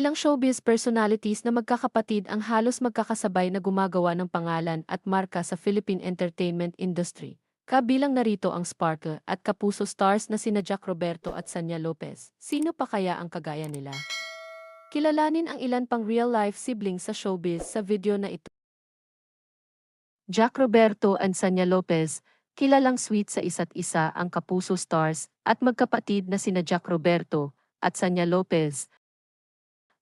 Ilang showbiz personalities na magkakapatid ang halos magkakasabay na gumagawa ng pangalan at marka sa Philippine entertainment industry. Kabilang narito ang Sparkle at Kapuso stars na sina Jack Roberto at Sanya Lopez. Sino pa kaya ang kagaya nila? Kilalanin ang ilan pang real-life siblings sa showbiz sa video na ito. Jack Roberto and Sanya Lopez, kilalang sweet sa isa't isa ang Kapuso stars at magkapatid na sina Jack Roberto at Sanya Lopez.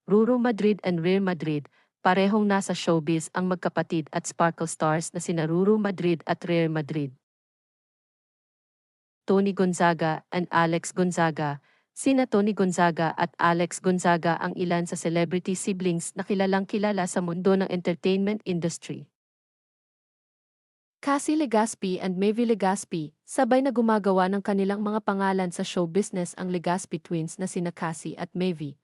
Ruro Madrid and Real Madrid, parehong nasa showbiz ang magkapatid at sparkle stars na sina Ruro Madrid at Real Madrid. Tony Gonzaga and Alex Gonzaga, Sina Tony Gonzaga at Alex Gonzaga ang ilan sa celebrity siblings na kilalang kilala sa mundo ng entertainment industry. Cassie Legaspi and Mavi Legaspi, sabay na gumagawa ng kanilang mga pangalan sa show business ang Legaspi twins na sina Cassie at Mavi.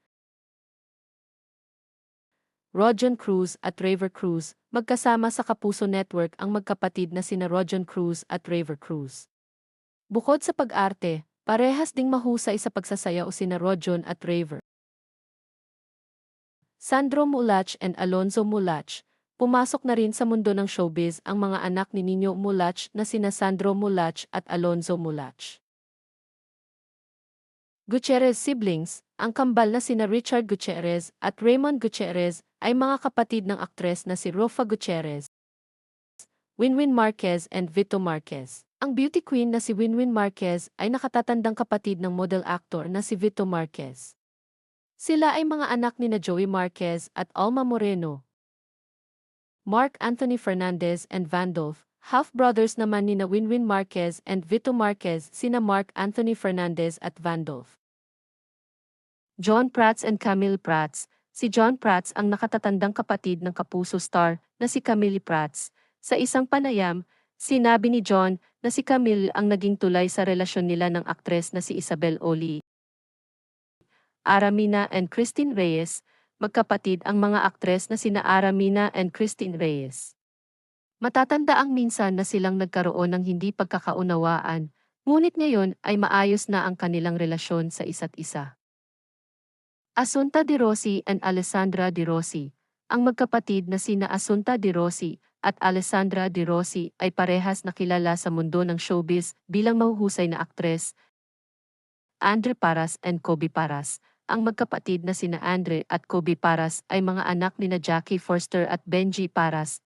Rojan Cruz at Raver Cruz, magkasama sa Kapuso Network ang magkapatid na sina Rojan Cruz at Raver Cruz. Bukod sa pag-arte, parehas ding mahusay sa pagsasayaw sina Rojon at Raver. Sandro Mulach and Alonzo Mulach, pumasok na rin sa mundo ng showbiz ang mga anak ni Nino Mulach na sina Sandro Mulach at Alonzo Mulach. Gutierrez siblings, ang kambal na sina Richard Gutierrez at Raymond Gutierrez ay mga kapatid ng aktres na si Rofa Gutierrez, Winwin Marquez and Vito Marquez. Ang beauty queen na si Winwin Marquez ay nakatatandang kapatid ng model actor na si Vito Marquez. Sila ay mga anak ni na Joey Marquez at Alma Moreno. Mark Anthony Fernandez and Vandolph, half-brothers naman ni na Winwin Marquez and Vito Marquez sina Mark Anthony Fernandez at Vandolph. John Prats and Camille Prats, Si John Prats ang nakatatandang kapatid ng kapuso star na si Camille Prats. Sa isang panayam, sinabi ni John na si Camille ang naging tulay sa relasyon nila ng aktres na si Isabel Oli. Aramina and Christine Reyes, magkapatid ang mga aktres na sina Aramina and Christine Reyes. Matatanda ang minsan na silang nagkaroon ng hindi pagkakaunawaan, ngunit ngayon ay maayos na ang kanilang relasyon sa isa't isa. Asunta de Rossi and Alessandra de Rossi. Ang magkapatid na sina Asunta de Rossi at Alessandra de Rossi ay parehas na kilala sa mundo ng showbiz bilang mahuhusay na aktres. Andre Paras and Kobe Paras. Ang magkapatid na sina Andre at Kobe Paras ay mga anak ni na Jackie Forster at Benji Paras,